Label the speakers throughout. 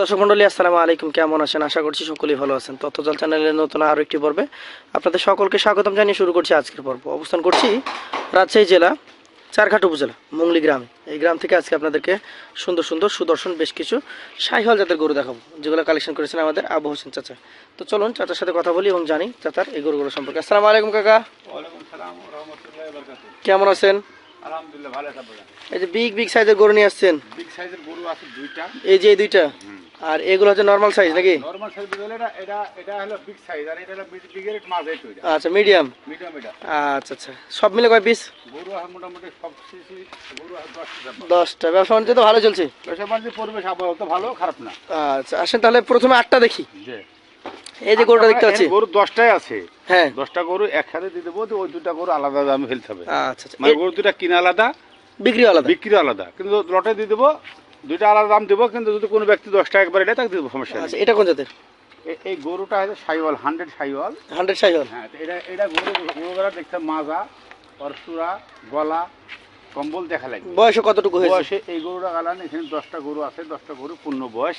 Speaker 1: দর্শক মন্ডলী আসসালামু আলাইকুম। কেমন আছেন? আশা করছি সকলেই ভালো আছেন। তথ্যজল চ্যানেলের নতুন আরও একটি পর্বে আপনাদের সকলকে স্বাগতম জানিয়ে শুরু করছি আজকের পর্ব। অবস্থান করছি রাজশাহী জেলা চারঘাট উপজেলা মুংলি গ্রামে। এই গ্রাম থেকে আজকে আপনাদেরকে সুন্দর সুন্দর সুদর্শন বেশ কিছু সাইহল জাতের গরু দেখাবো যেগুলো কালেকশন করেছেন আমাদের আবু হোসেন চাচা। তো চলুন চাচার সাথে কথা বলি এবং জানি চাচার এই গরুগুলো সম্পর্কে। আসসালামু আলাইকুম কাকা। কেমন আছেন?
Speaker 2: আলহামদুলিল্লাহ ভালো
Speaker 1: এই যে বিগ বিগ সাইজের গরু নিয়ে আসছেন।
Speaker 2: বিগ সাইজের গরু আছে দুইটা।
Speaker 1: এই যে এই দুইটা? আর এগুলো হচ্ছে নর্মাল সাইজ নাকি?
Speaker 2: নরমাল সাইজ বলে এটা এটা এটা হলো বিগ সাইজ আর এটা হলো বিগের মাঝে একটু এটা
Speaker 1: আচ্ছা মিডিয়াম
Speaker 2: মিডিয়াম এটা।
Speaker 1: আচ্ছা আচ্ছা। সব মিলে কয় পিস
Speaker 2: গরু আছে মোটামুটি সব সিসি গরু আছে দশটা
Speaker 1: দশটা। ব্যবসা বাণিজ্য তো ভালো চলছে।
Speaker 2: ব্যবসা বাণিজ্য পরিবেশ তো ভালো খারাপ না।
Speaker 1: আচ্ছা আসেন তাহলে প্রথমে আটটা দেখি।
Speaker 2: যে
Speaker 1: এই যে গরুটা দেখতে পাচ্ছি।
Speaker 2: গরু দশটাই আছে।
Speaker 1: হ্যাঁ।
Speaker 2: দশটা গরু একসাথে দিয়ে দেবো ওই দুটা গরু আলাদা দামে ফেলতে হবে।
Speaker 1: আচ্ছা আচ্ছা।
Speaker 2: মানে গরু দুটা কিনা আলাদা
Speaker 1: বিক্রি আলাদা।
Speaker 2: বিক্রি আলাদা। কিন্তু লটে দিয়ে দেবো দুইটা আলাদা দাম দেবো কিন্তু যদি কোনো ব্যক্তি দশটা একবার এটা তাকে দেবো সমস্যা নেই।
Speaker 1: আচ্ছা এটা কোন জাতের?
Speaker 2: এই গরুটা হচ্ছে Sahiwal hundred Sahiwal.
Speaker 1: Hundred size
Speaker 2: হ্যাঁ এটা এটা গরু গরুগুলা দেখতে মাজা অরসুরা গলা কম্বল দেখা লাগে
Speaker 1: বয়সে কতটুকু হয়েছে?
Speaker 2: বয়সে এই গরুটা গালান এখানে দশটা গরু আছে দশটা গরু পূর্ণ বয়স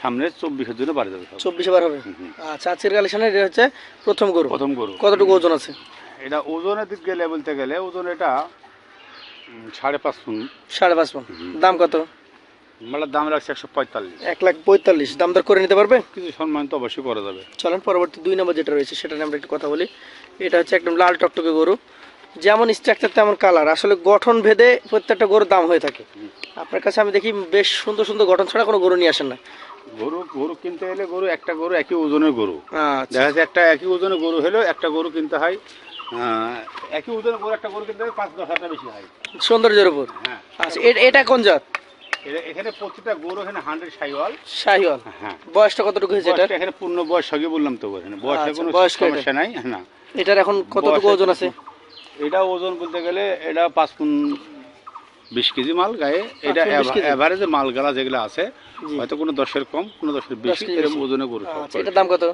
Speaker 2: সামনে চব্বিশের জন্য বাড়ি যাবে
Speaker 1: চব্বিশে বার হবে। আচ্ছা আজকের কালেকশনে এটা হচ্ছে প্রথম গরু।
Speaker 2: প্রথম গরু।
Speaker 1: কতটুকু ওজন আছে?
Speaker 2: এটা ওজনের দিক গেলে বলতে গেলে ওজন এটা সাড়ে পাঁচ ফুট।
Speaker 1: সাড়ে পাঁচ মন দাম কত?
Speaker 2: মেলার দাম রাখছে একশো পঁয়তাল্লিশ।
Speaker 1: এক লাখ পঁয়তাল্লিশ। দাম দর করে নিতে পারবে?
Speaker 2: কিছু সম্মান তো অবশ্যই করা যাবে।
Speaker 1: চলেন পরবর্তী দুই নম্বর যেটা রয়েছে সেটা নিয়ে আমরা একটু কথা বলি। এটা হচ্ছে একদম লাল টকটকে গরু। যেমন স্ট্রাকচার তেমন কালার আসলে গঠন ভেদে প্রত্যেকটা গরুর দাম হয়ে থাকে। আপনার কাছে আমি দেখি বেশ সুন্দর সুন্দর গঠন ছাড়া কোনো গরু নিয়ে আসেন না।
Speaker 2: গরু গরু কিনতে গেলে গরু একটা গরু একই ওজনের গরু।
Speaker 1: আচ্ছা।
Speaker 2: দেখা যাচ্ছে একটা একই ওজনের গরু হলেও একটা গরু কিনতে হয় একই ওজনের গরু একটা গরু কিনতে হয় পাঁচ দশ হাজার বেশি হয়।
Speaker 1: সৌন্দর্যের উপর।
Speaker 2: হ্যাঁ।
Speaker 1: আচ্ছা এটা কোন জাত?
Speaker 2: এখানে প্রতিটা গরু এখানে হান্ড্রেড সাইওয়াল।
Speaker 1: শাহিওয়াল
Speaker 2: হ্যাঁ।
Speaker 1: বয়সটা কতটুকু হয়েছে এটা
Speaker 2: এখানে পূর্ণ বয়স সঙ্গে বললাম তো এখানে বয়সে
Speaker 1: আচ্ছা,
Speaker 2: কোনো সমস্যা নাই না
Speaker 1: এটার এখন কতটুকু ওজন আছে?
Speaker 2: এটা ওজন বলতে গেলে এটা পাঁচ পুন বিশ কেজি মাল গায়ে। এটা
Speaker 1: পুন 20 কেজি?
Speaker 2: এভারেজে মাল গালা যেগুলো আছে হয়তো কোনো দশের কম কোনো দশের বেশি এরকম ওজনে গরু
Speaker 1: আচ্ছা এটার দাম কত?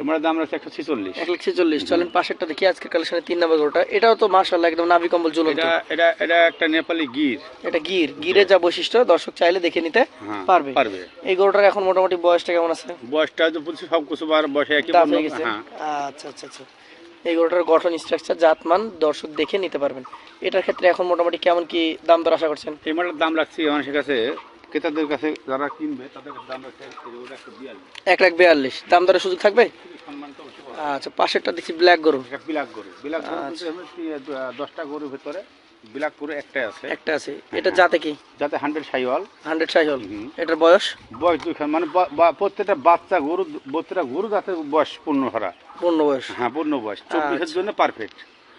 Speaker 2: এবার দাম রাখছে একশো ছিচল্লিশ।
Speaker 1: এক লাখ ছেচল্লিশ চলেন পাশেরটা দেখি আজকের কালেকশনে তিন নম্বর গরুটা। এটাও তো মার্শাল্লাহ একদম নাভি কম্বল ঝুলন্ত।
Speaker 2: এটা এটা এটা একটা নেপালি গির।
Speaker 1: এটা গির গিরের যা বৈশিষ্ট্য দর্শক চাইলে দেখে নিতে
Speaker 2: হ্যাঁ
Speaker 1: পারবে।
Speaker 2: পারবে।
Speaker 1: এই গরুটার এখন মোটামুটি বয়সটা কেমন আছে?
Speaker 2: বয়সটা তো বলছি সব কিছু বার বয়সে একই
Speaker 1: দাঁত
Speaker 2: বর্ণ।
Speaker 1: হয়ে গেছে। আচ্ছা আচ্ছা আচ্ছা। এই গরুটার গঠন স্ট্রাকচার জাতমান দর্শক দেখে নিতে পারবেন। এটার ক্ষেত্রে এখন মোটামুটি কেমন কি দাম দর আশা করছেন?
Speaker 2: এই দাম রাখছি মানুষের কাছে ক্রেতাদের কাছে যারা কিনবে তাদের কাছে দাম
Speaker 1: এক লাখ বিয়াল্লিশ। দাম দরের সুযোগ থাকবে। আচ্ছা পাশেরটা দেখছি ব্ল্যাক গরু
Speaker 2: বিলাক গরু বিলাক গরু
Speaker 1: আচ্ছা।
Speaker 2: দশটা গরুর ভিতরে বিলাক গরু একটাই আছে।
Speaker 1: একটা আছে। এটা জাতে কি?
Speaker 2: হান্ড্রেড সাইওয়াল।
Speaker 1: হান্ড্রেড এটার বয়স?
Speaker 2: বয়স দুইখান মানে প্রত্যেকটা বাচ্চা গরু প্রত্যেকটা গরু যাতে বয়স পূর্ণ হারা
Speaker 1: পূর্ণ বয়স।
Speaker 2: হ্যাঁ পূর্ণ বয়স। চব্বিশের
Speaker 1: আচ্ছা।
Speaker 2: জন্য পারফেক্ট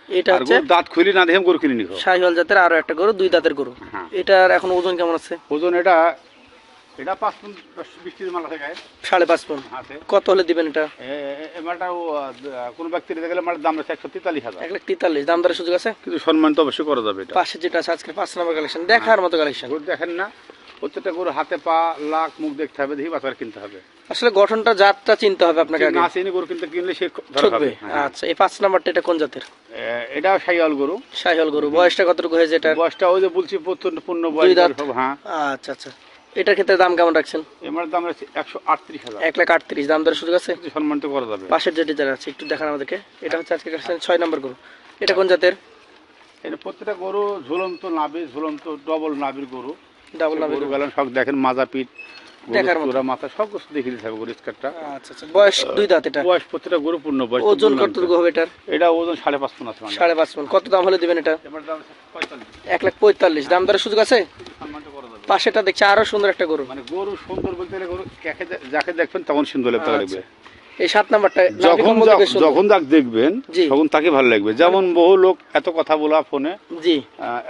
Speaker 1: এটা হচ্ছে
Speaker 2: দাঁত খুলি না দেখে গরু কিনে নিখো
Speaker 1: শাহিওয়াল জাতের আরও একটা গরু দুই দাঁতের গরু।
Speaker 2: হ্যাঁ।
Speaker 1: এটার এখন ওজন কেমন আছে?
Speaker 2: ওজন এটা এটা পাঁচ পন দশ বিশ কেজি মাল আছে
Speaker 1: সাড়ে পাঁচ পন। কত হলে দিবেন এটা?
Speaker 2: মালটা কোনো গেলে দাম আছে একশো তেতাল্লিশ হাজার।
Speaker 1: এক লাখ তেতাল্লিশ। দাম দরের সুযোগ আছে?
Speaker 2: কিন্তু সম্মান তো অবশ্যই করা যাবে এটা।
Speaker 1: পাশে যেটা আছে আজকে পাঁচ নম্বর কালেকশন দেখার মতো কালেকশন
Speaker 2: দেখেন না প্রত্যেকটা গরু হাতে পা লাখ মুখ দেখতে হবে দেখি বাচ্চার কিনতে হবে।
Speaker 1: আসলে গঠনটা জাতটা চিনতে হবে আপনাকে
Speaker 2: না চিনি গরু কিনতে কিনলে সে হবে হ্যাঁ।
Speaker 1: আচ্ছা এই পাঁচ নাম্বারটা এটা কোন জাতের?
Speaker 2: এ- এটাও সাইয়াল গরু।
Speaker 1: শাহিওয়াল গরু। বয়সটা কতটুকু হয়েছে এটার?
Speaker 2: বয়সটা ওই যে বলছি পূর্ণ বয়স হ্যাঁ।
Speaker 1: আচ্ছা আচ্ছা। এটার ক্ষেত্রে দাম কেমন রাখছেন?
Speaker 2: এবার দাম আছে একশো আটত্রিশ হাজার।
Speaker 1: এক লাখ আটত্রিশ। দাম দরের সুযোগ আছে?
Speaker 2: কিছু সম্মান তো করা যাবে।
Speaker 1: পাশের যেটি যারা আছে একটু দেখান আমাদেরকে। এটা হচ্ছে আজকে ছয় নম্বর গরু। এটা কোন জাতের?
Speaker 2: এটা প্রত্যেকটা গরু ঝুলন্ত নাবি ঝুলন্ত ডবল নাবির গরু।
Speaker 1: ডাবল
Speaker 2: গরু গেলেন সব দেখেন মাজা পিঠ
Speaker 1: দেখার মতো।
Speaker 2: গরু মাথা সব কিছু দেখে দিতে হবে গরু স্কারটা
Speaker 1: আচ্ছা আচ্ছা বয়স দুই দাঁত এটা?
Speaker 2: বয়স প্রত্যেকটা গরু পূর্ণ বয়স
Speaker 1: ওজন কতটুকু হবে এটার?
Speaker 2: এটা ওজন সাড়ে পাঁচ পন আছে মানে।
Speaker 1: সাড়ে পাঁচ মন। কত দাম হলে দিবেন এটা?
Speaker 2: এবার দাম আছে পঁয়তাল্লিশ।
Speaker 1: এক লাখ পঁয়তাল্লিশ। দাম দরের সুযোগ আছে?
Speaker 2: সম্মান তো করা যাবে
Speaker 1: পাশেটা দেখছি আরও সুন্দর একটা গরু।
Speaker 2: মানে গরু সুন্দর বলতে গেলে গরু যাকে দেখবেন তখন সুন্দর
Speaker 1: আচ্ছা।
Speaker 2: লাগবে।
Speaker 1: এই সাত নাম্বারটা
Speaker 2: যখন। যখন তাকে দেখবেন তখন তাকে ভালো লাগবে। যেমন বহু লোক এত কথা বলা ফোনে
Speaker 1: জি।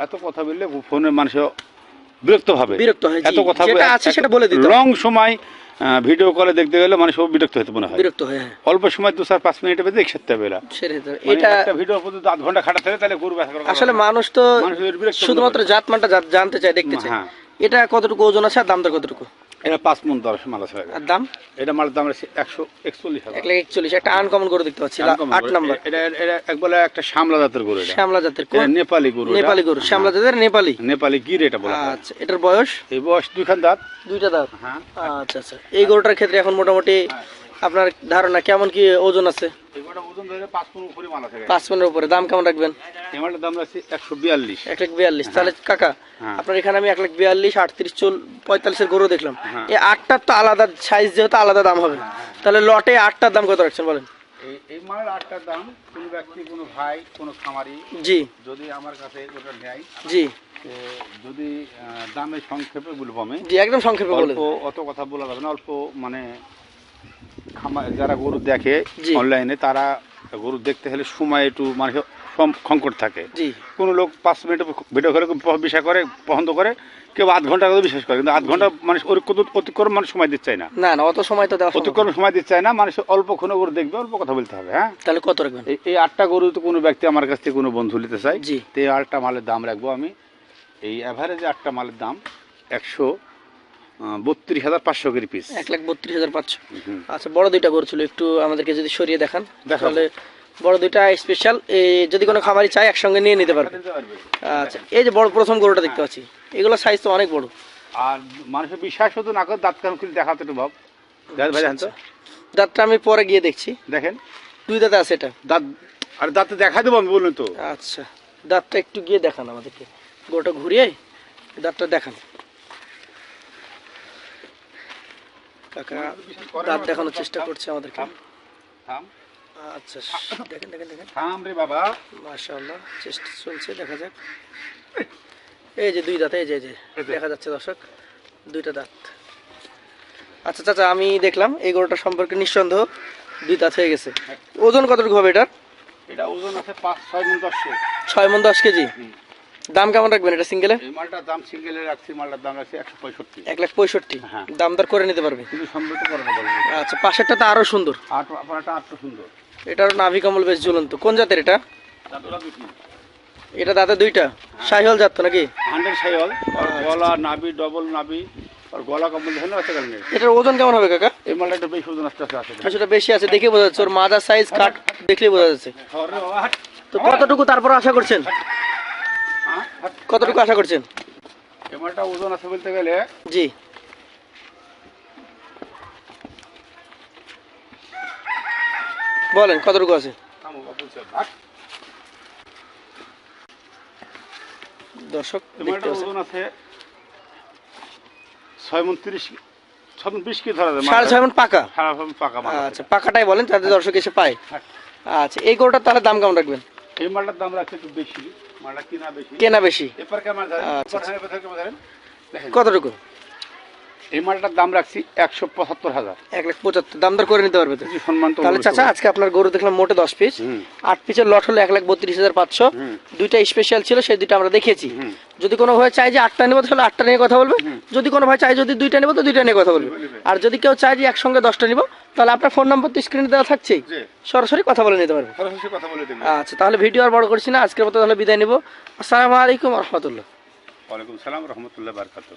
Speaker 2: এত কথা বললে ফোনে মানুষ বিরক্ত হবে
Speaker 1: বিরক্ত হয়,
Speaker 2: এত কথা
Speaker 1: যেটা আছে সেটা বলে দিতে
Speaker 2: লং সময় ভিডিও কলে দেখতে গেলে মানুষ বিরক্ত হতে মনে হয়।
Speaker 1: বিরক্ত হয়ে হ্যাঁ।
Speaker 2: অল্প সময় দু চার পাঁচ মিনিটের মধ্যে একসাথে
Speaker 1: হবে।
Speaker 2: এটা
Speaker 1: এটা
Speaker 2: একটা ভিডিও পর্যন্ত আধ ঘণ্টা খাটাতে হবে তাহলে গরু ব্যথা
Speaker 1: আসলে মানুষ তো শুধুমাত্র জাত মানটা জানতে চায় দেখতে চায়।
Speaker 2: হ্যাঁ।
Speaker 1: এটা কতটুকু ওজন আছে আর দামটা কতটুকু?
Speaker 2: এটা পাঁচ মন দশ মাল আছে
Speaker 1: আর দাম?
Speaker 2: এটা মালের দাম আছে একশো একচল্লিশ হাজার।
Speaker 1: একচল্লিশ একটা আনকমন গরু দেখতে পাচ্ছি। আট। নাম্বার।
Speaker 2: এটা এটা একবেলা একটা শামলা জাতের গরু এটা।
Speaker 1: শ্যামলা জাতের
Speaker 2: নেপালি গরু
Speaker 1: নেপালি গরু শ্যামলা জাতের নেপালি?
Speaker 2: নেপালি গির এটা বলা
Speaker 1: আচ্ছা এটার বয়স?
Speaker 2: এই বয়স দুইখান দাঁত।
Speaker 1: দুইটা দাঁত?
Speaker 2: হ্যাঁ।
Speaker 1: আচ্ছা আচ্ছা। এই গরুটার ক্ষেত্রে এখন মোটামুটি আপনার ধারণা কেমন কি ওজন আছে?
Speaker 2: পাঁচ পনেরো উপরে মাল আছে
Speaker 1: পাঁচ পনেরো উপরে দাম কেমন রাখবেন?
Speaker 2: দাম একশো বিয়াল্লিশ।
Speaker 1: এক লাখ বিয়াল্লিশ। তাহলে কাকা
Speaker 2: হ্যাঁ।
Speaker 1: আপনার এখানে আমি এক লাখ বিয়াল্লিশ আটত্রিশ চল পঁয়তাল্লিশের গরু দেখলাম।
Speaker 2: হ্যাঁ।
Speaker 1: এই আটটার তো আলাদা সাইজ যেহেতু আলাদা দাম হবে। তাহলে লটে আটটার দাম কত রাখছেন বলেন?
Speaker 2: এই আটটার দাম কোনো ব্যক্তি কোনো ভাই কোনো খামারি
Speaker 1: জি।
Speaker 2: যদি আমার কাছে ওটা নেয়
Speaker 1: জি।
Speaker 2: যদি দামে সংক্ষেপে বলব আমি
Speaker 1: জি একদম সংক্ষেপে বলে
Speaker 2: অল্প অত কথা বলা যাবে না অল্প মানে যারা গরু দেখে অনলাইনে তারা গরু দেখতে হলে সময় একটু মানে সংকট থাকে। কোনো লোক পাঁচ মিনিট ভিডিও করে বিষয় করে পছন্দ করে কেউ আধ ঘণ্টা করে বিশ্বাস করে কিন্তু আধ ঘণ্টা মানুষ অতিক্রম মানুষ সময় দিচ্ছে না।
Speaker 1: না না অত সময় তো দেওয়া
Speaker 2: অতিক্রম সময় দিচ্ছে না মানুষ অল্প ক্ষণ গরু দেখবে অল্প কথা বলতে হবে হ্যাঁ?
Speaker 1: তাহলে কত রাখবেন?
Speaker 2: এই- আটটা গরু তো কোনো ব্যক্তি আমার কাছ থেকে কোনো বন্ধু নিতে চাই। তো এই আটটা মালের দাম রাখব আমি। এই অ্যাভারেজে আটটা মালের দাম একশো বত্রিশ হাজার পাঁচশো করে পিস
Speaker 1: এক লাখ বত্রিশ হাজার পাঁচশো। আচ্ছা বড় দুইটা গরু ছিল একটু আমাদেরকে যদি সরিয়ে দেখান। তাহলে বড় দুইটা স্পেশাল যদি কোনো খামারি চায় একসঙ্গে নিয়ে নিতে পারবে। আচ্ছা এই যে বড় প্রথম গরুটা দেখতে পাচ্ছি এগুলো সাইজ তো অনেক বড়।
Speaker 2: আর মানুষের বিশ্বাস হতো না করে দাঁত কান খুলে দেখাতে একটু ভাব। ভাই জানতো
Speaker 1: দাঁতটা আমি পরে গিয়ে দেখছি।
Speaker 2: দেখেন।
Speaker 1: দুই দাঁতে আছে এটা।
Speaker 2: দাঁত আর দাঁতে দেখা দেবো আমি বলুন তো।
Speaker 1: আচ্ছা দাঁতটা একটু গিয়ে দেখান আমাদেরকে। গরুটা ঘুরিয়ে দাঁতটা দেখান। কাকা দাঁত দেখানোর চেষ্টা করছে আমাদেরকে।
Speaker 2: থাম থাম।
Speaker 1: আচ্ছা দেখেন দেখেন দেখেন।
Speaker 2: থাম রে বাবা।
Speaker 1: মাশাআল্লাহ চেষ্টা চলছে দেখা যাক। এই যে দুই দাঁত এই যে এই যে দেখা যাচ্ছে দর্শক দুইটা দাঁত। আচ্ছা চাচা আমি দেখলাম এই গরুটা সম্পর্কে নিঃসন্দেহ দুই দাঁত হয়ে গেছে। ওজন কতটুকু হবে এটার?
Speaker 2: এটা ওজন আছে পাঁচ ছয় মিনিট দশশো
Speaker 1: ছয় মন দশ কেজি। দাম কেমন রাখবেন এটা সিঙ্গেলে?
Speaker 2: এই মালটার দাম সিঙ্গেলে রাখছি মালটার দাম রাখছি একশো পঁয়ষট্টি।
Speaker 1: এক লাখ পঁয়ষট্টি।
Speaker 2: হ্যাঁ।
Speaker 1: দাম দর করে নিতে পারবে?
Speaker 2: কিন্তু সম্মত করে না বলব
Speaker 1: আচ্ছা পাশেরটা তো আরও সুন্দর।
Speaker 2: আট আপনারটা আটটা সুন্দর।
Speaker 1: এটারও নাভি কমল বেশ ঝুলন্ত। কোন জাতের এটা?
Speaker 2: দাদুরা দুটি।
Speaker 1: এটা দাঁতে দুইটা? শাহিওয়াল জাত তো নাকি?
Speaker 2: হান্ড্রেড সাইল আর
Speaker 1: আচ্ছা,
Speaker 2: গলা নাভি ডবল নাভি আর গলা কম্বল দেখেন আছে কারণে
Speaker 1: এটার ওজন কেমন হবে কাকা?
Speaker 2: এই মালটা একটু বেশি ওজন আস্তে আস্তে আছে।
Speaker 1: কিছুটা বেশি আছে দেখে বোঝা যাচ্ছে। ওর মাদার সাইজ কাট দেখলেই বোঝা যাচ্ছে। তো কতটুকু তারপর আশা করছেন?
Speaker 2: হ্যাঁ।
Speaker 1: কতটুকু আশা করছেন?
Speaker 2: এই মালটা ওজন আছে বলতে গেলে।
Speaker 1: জি। বলেন কতটুকু আছে। দর্শক
Speaker 2: ওজন আছে ছয় মন তিরিশ
Speaker 1: সাড়ে ছয় মন পাকা। আচ্ছা পাকাটাই বলেন যাতে দর্শক এসে পায়। আচ্ছা এই গরুটার তাহলে দাম কেমন রাখবেন?
Speaker 2: এই মালটার দাম রাখছে একটু বেশি। কিনা বেশি?
Speaker 1: আচ্ছা,
Speaker 2: দেখেন।
Speaker 1: কতটুকু?
Speaker 2: এই মালটার দাম রাখছি একশো পঁচাত্তর হাজার।
Speaker 1: এক লাখ পঁচাত্তর। দাম দর করে নিতে পারবে তো?
Speaker 2: সম্মান
Speaker 1: তাহলে চাচা আজকে আপনার গরু দেখলাম মোটে দশ পিস আট পিসের লট হলো এক লাখ বত্রিশ হাজার পাঁচশো। দুইটা স্পেশাল ছিল সেই দুইটা আমরা
Speaker 2: দেখেছি
Speaker 1: যদি কোনো ভাই চাই যে আটটা নেব তাহলে আটটা নিয়ে কথা বলবে। যদি কোনো ভাই চাই যদি দুইটা নেব তো দুইটা নিয়ে কথা বলবে। আর যদি কেউ চায় যে একসঙ্গে দশটা নিবো তাহলে আপনার ফোন নাম্বার তো স্ক্রিনে দেওয়া
Speaker 2: থাকছে
Speaker 1: সরাসরি কথা বলে নিতে পারব।
Speaker 2: সরাসরি কথা বলে দেবেন।
Speaker 1: আচ্ছা তাহলে ভিডিও আর বড় করছি না আজকের মতো তাহলে বিদায় নিব। আসসালামু আলাইকুম রহমতুল্লাহ।
Speaker 2: ওয়ালাইকুম সালাম রহমতুল্লাহ বারকাত